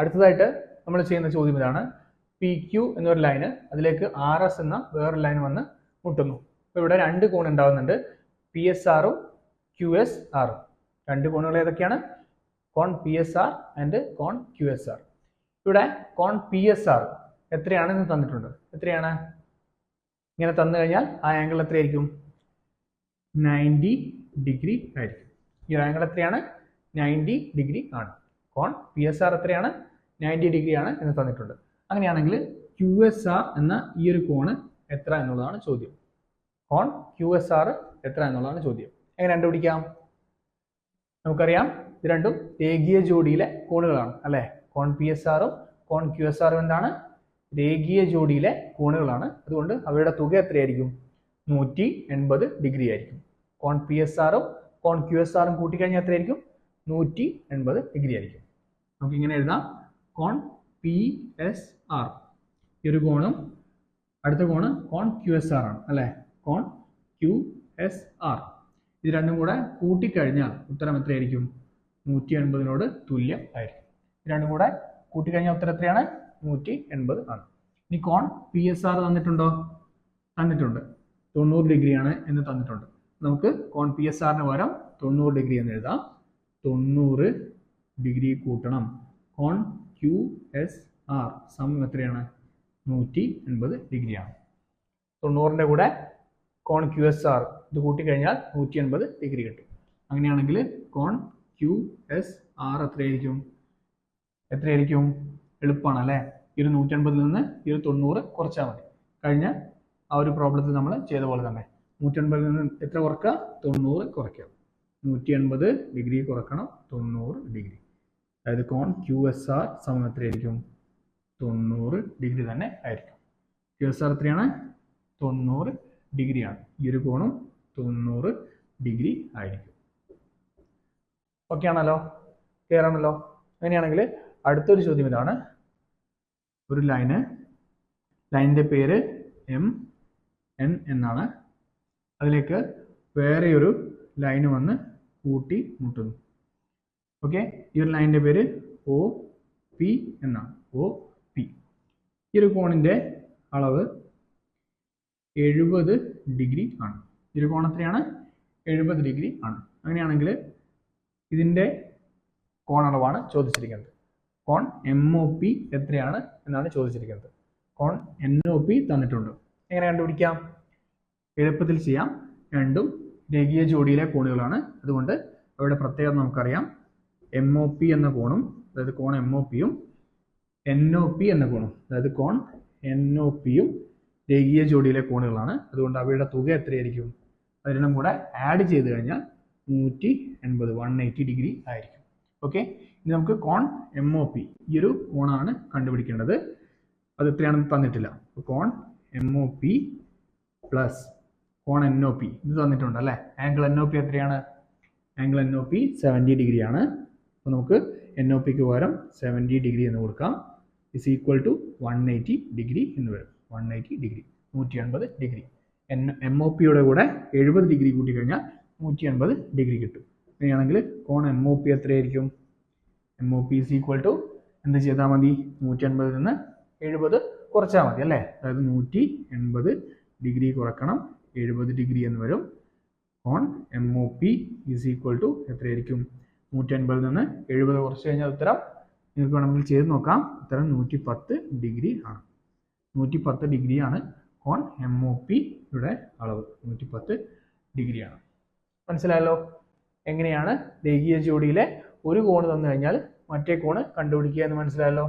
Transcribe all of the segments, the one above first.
അടുത്തതായിട്ട് നമ്മൾ ചെയ്യുന്ന ചോദ്യം ഇതാണ്. പി ക്യു എന്നൊരു ലൈന് അതിലേക്ക് ആർ എസ് എന്ന വേറൊരു ലൈൻ വന്ന് മുട്ടുന്നു. അപ്പോൾ ഇവിടെ രണ്ട് കോൺ ഉണ്ടാകുന്നുണ്ട് പി എസ് ആറും ക്യു എസ് ആറും രണ്ട് കോണുകൾ ഏതൊക്കെയാണ്? കോൺ പി എസ് ആർ ആൻഡ് കോൺ ക്യു എസ് ആർ ഇവിടെ കോൺ പി എസ് ആർ എത്രയാണെന്ന് തന്നിട്ടുണ്ട്. എത്രയാണ്? ഇങ്ങനെ തന്നു കഴിഞ്ഞാൽ ആ ആംഗിൾ എത്രയായിരിക്കും? നയന്റി ഡിഗ്രി ആയിരിക്കും. ഈ ആംഗിൾ എത്രയാണ്? നയന്റി ഡിഗ്രി ആണ്. കോൺ പി എസ് ആർ എത്രയാണ്? നയന്റി ഡിഗ്രി ആണ് എന്ന് തന്നിട്ടുണ്ട്. അങ്ങനെയാണെങ്കിൽ ക്യു എസ് ആർ എന്ന ഈ ഒരു കോണ് എത്ര എന്നുള്ളതാണ് ചോദ്യം. കോൺ ക്യു എസ് ആർ എത്ര എന്നുള്ളതാണ് ചോദ്യം. എങ്ങനെ കണ്ടുപിടിക്കാം? നമുക്കറിയാം ഇത് രണ്ടും രേഖീയ ജോഡിയിലെ കോണുകളാണ് അല്ലേ? കോൺ പി എസ് ആറും കോൺ ക്യു എസ് ആറും എന്താണ്? രേഖീയ ജോഡിയിലെ കോണുകളാണ്. അതുകൊണ്ട് അവയുടെ തുക എത്രയായിരിക്കും? നൂറ്റി എൺപത് ഡിഗ്രി ആയിരിക്കും. കോൺ പി എസ് ആറും കോൺ ക്യു എസ് ആറും കൂട്ടിക്കഴിഞ്ഞാൽ എത്രയായിരിക്കും? നൂറ്റി എൺപത് ഡിഗ്രി ആയിരിക്കും. നമുക്ക് ഇങ്ങനെ എഴുതാം. കോൺ പി എസ് ആർ ഈ ഒരു കോണും അടുത്ത കോണ് കോൺ ക്യു എസ് ആർ ആണ് അല്ലേ? കോൺ ക്യു എസ് ആർ ഇത് രണ്ടും കൂടെ കൂട്ടിക്കഴിഞ്ഞാൽ ഉത്തരം എത്രയായിരിക്കും? നൂറ്റി എൺപതിനോട് തുല്യം ആയിരിക്കും. രണ്ടും കൂടെ കൂട്ടിക്കഴിഞ്ഞാൽ ഉത്തരം എത്രയാണ്? നൂറ്റി എൺപത് ആണ്. ഇനി കോൺ പി എസ് ആർ തന്നിട്ടുണ്ടോ? തന്നിട്ടുണ്ട്. തൊണ്ണൂറ് ഡിഗ്രിയാണ് എന്ന് തന്നിട്ടുണ്ട്. നമുക്ക് കോൺ പി എസ് ആറിന് പകരം തൊണ്ണൂറ് ഡിഗ്രി എന്ന് എഴുതാം. തൊണ്ണൂറ് ഡിഗ്രി കൂട്ടണം. കോൺ ക്യു എസ് ആർ സമം എത്രയാണ്? നൂറ്റി എൺപത് ഡിഗ്രിയാണ്. തൊണ്ണൂറിന്റെ കൂടെ കോൺ ക്യു എസ് ആർ ഇത് കൂട്ടിക്കഴിഞ്ഞാൽ നൂറ്റി എൺപത് ഡിഗ്രി കിട്ടും. അങ്ങനെയാണെങ്കിൽ കോൺ ക്യു എസ് ആർ എത്രയായിരിക്കും? എത്രയായിരിക്കും? എളുപ്പമാണ് അല്ലേ ഈ ഒരു നൂറ്റൻപതിൽ നിന്ന് ഈ ഒരു തൊണ്ണൂറ് കുറച്ചാൽ മതി. കഴിഞ്ഞ ആ ഒരു പ്രോബ്ലത്തിൽ നമ്മൾ ചെയ്ത പോലെ തന്നെ നൂറ്റൻപതിൽ നിന്ന് എത്ര കുറക്കുക? തൊണ്ണൂറ് കുറയ്ക്കുക നൂറ്റി എൺപത് ഡിഗ്രി കുറക്കണം. തൊണ്ണൂറ് ഡിഗ്രി. അതായത് കോൺ ക്യു എസ് ആർ സമം എത്രയായിരിക്കും? തൊണ്ണൂറ് ഡിഗ്രി തന്നെ ആയിരിക്കും. ക്യു എസ് ആർ എത്രയാണ്? തൊണ്ണൂറ് ഡിഗ്രിയാണ് ഈ ഒരു കോണും തൊണ്ണൂറ് ഡിഗ്രി ആയിരിക്കും. ഓക്കെ ആണല്ലോ? ക്ലിയർ ആണല്ലോ? അങ്ങനെയാണെങ്കിൽ അടുത്തൊരു ചോദ്യം ഇതാണ്. ഒരു ലൈന് ലൈനിന്റെ പേര് എം എൻ എന്നാണ്. അതിലേക്ക് വേറെയൊരു ലൈന് വന്ന് കൂട്ടി മുട്ടുന്നു. ഓക്കെ ഈ ഒരു ലൈനിന്റെ പേര് ഒ പി എന്നാണ്. ഒ പി ഈ ഒരു കോണിന്റെ അളവ് എഴുപത് ഡിഗ്രി ആണ്. ഈ ഒരു കോൺ എത്രയാണ്? എഴുപത് ഡിഗ്രി ആണ്. അങ്ങനെയാണെങ്കിൽ ഇതിന്റെ കോണളവാണ് ചോദിച്ചിരിക്കുന്നത്. കോൺ എം ഒ പി എത്രയാണ് എന്നാണ് ചോദിച്ചിരിക്കുന്നത്. കോൺ എൻ ഒ പി തന്നിട്ടുണ്ട്. എങ്ങനെ കണ്ടുപിടിക്കാം? എളുപ്പത്തിൽ ചെയ്യാം. രണ്ടും രേഖീയ ജോഡിയിലെ കോണുകളാണ് അതുകൊണ്ട് അവയുടെ പ്രത്യേകത നമുക്കറിയാം. എം ഒ പി എന്ന കോണും അതായത് കോൺ എം ഒ പിയും എൻ ഒ പി എന്ന കോണും അതായത് കോൺ എൻ ഒ പിയും രേഖീയ ജോഡിയിലെ കോണുകളാണ്. അതുകൊണ്ട് അവയുടെ തുക എത്രയായിരിക്കും? അതിനും കൂടെ ആഡ് ചെയ്ത് കഴിഞ്ഞാൽ നൂറ്റി എൺപത് വൺ എയ്റ്റി ഡിഗ്രി ആയിരിക്കും. ഓക്കെ ഇനി നമുക്ക് കോൺ എം ഒ പി ഈ ഒരു കോണാണ് കണ്ടുപിടിക്കേണ്ടത്. അത് എത്രയാണെന്ന് തന്നിട്ടില്ല. കോൺ എം ഒ പി പ്ലസ് കോൺ എൻ ഒ പി ഇത് തന്നിട്ടുണ്ട് അല്ലേ? ആംഗിൾ എൻ ഒ പി എത്രയാണ്? Angle N O P seventy degree ആണ്. അപ്പോൾ നമുക്ക് എൻ ഒ പിക്ക് പകരം സെവന്റി ഡിഗ്രി എന്ന് കൊടുക്കാം. Is equal to one eighty degree എന്ന് വരും. വൺ എയ്റ്റി ഡിഗ്രി നൂറ്റി എൺപത് ഡിഗ്രി എൻ എം ഒ പിയുടെ കൂടെ എഴുപത് ഡിഗ്രി കൂട്ടി കഴിഞ്ഞാൽ നൂറ്റി എൺപത് ഡിഗ്രി കിട്ടും. അങ്ങനെയാണെങ്കിൽ കോൺ എം ഒ പി എത്രയായിരിക്കും? M O P is equal to എന്ത് ചെയ്താൽ മതി? നൂറ്റി എൺപതിൽ നിന്ന് എഴുപത് കുറച്ചാൽ മതി അല്ലേ? അതായത് നൂറ്റി എൺപത് ഡിഗ്രി കുറക്കണം. എഴുപത് ഡിഗ്രി എന്ന് വരും. കോൺ M O P is equal to എത്രയായിരിക്കും? നൂറ്റി അൻപതിൽ നിന്ന് എഴുപത് കുറച്ച് കഴിഞ്ഞാൽ ഉത്തരം നിങ്ങൾക്ക് വേണമെങ്കിൽ ചെയ്ത് നോക്കാം. ഉത്തരം നൂറ്റി പത്ത് ഡിഗ്രി ആണ്. നൂറ്റി പത്ത് ഡിഗ്രിയാണ് കോൺ എം ഒ പിയുടെ അളവ്. നൂറ്റി പത്ത് ഡിഗ്രിയാണ് മനസ്സിലായല്ലോ? എങ്ങനെയാണ് രേഖീയ ജോഡിയിലെ ഒരു കോണ് തന്നു കഴിഞ്ഞാൽ മറ്റേ കോണ് കണ്ടുപിടിക്കുക എന്ന് മനസ്സിലായല്ലോ?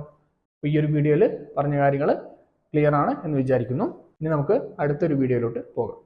ഈ ഒരു വീഡിയോയിൽ പറഞ്ഞ കാര്യങ്ങൾ ക്ലിയർ ആണ് എന്ന് വിചാരിക്കുന്നു. ഇനി നമുക്ക് അടുത്തൊരു വീഡിയോയിലോട്ട് പോകാം.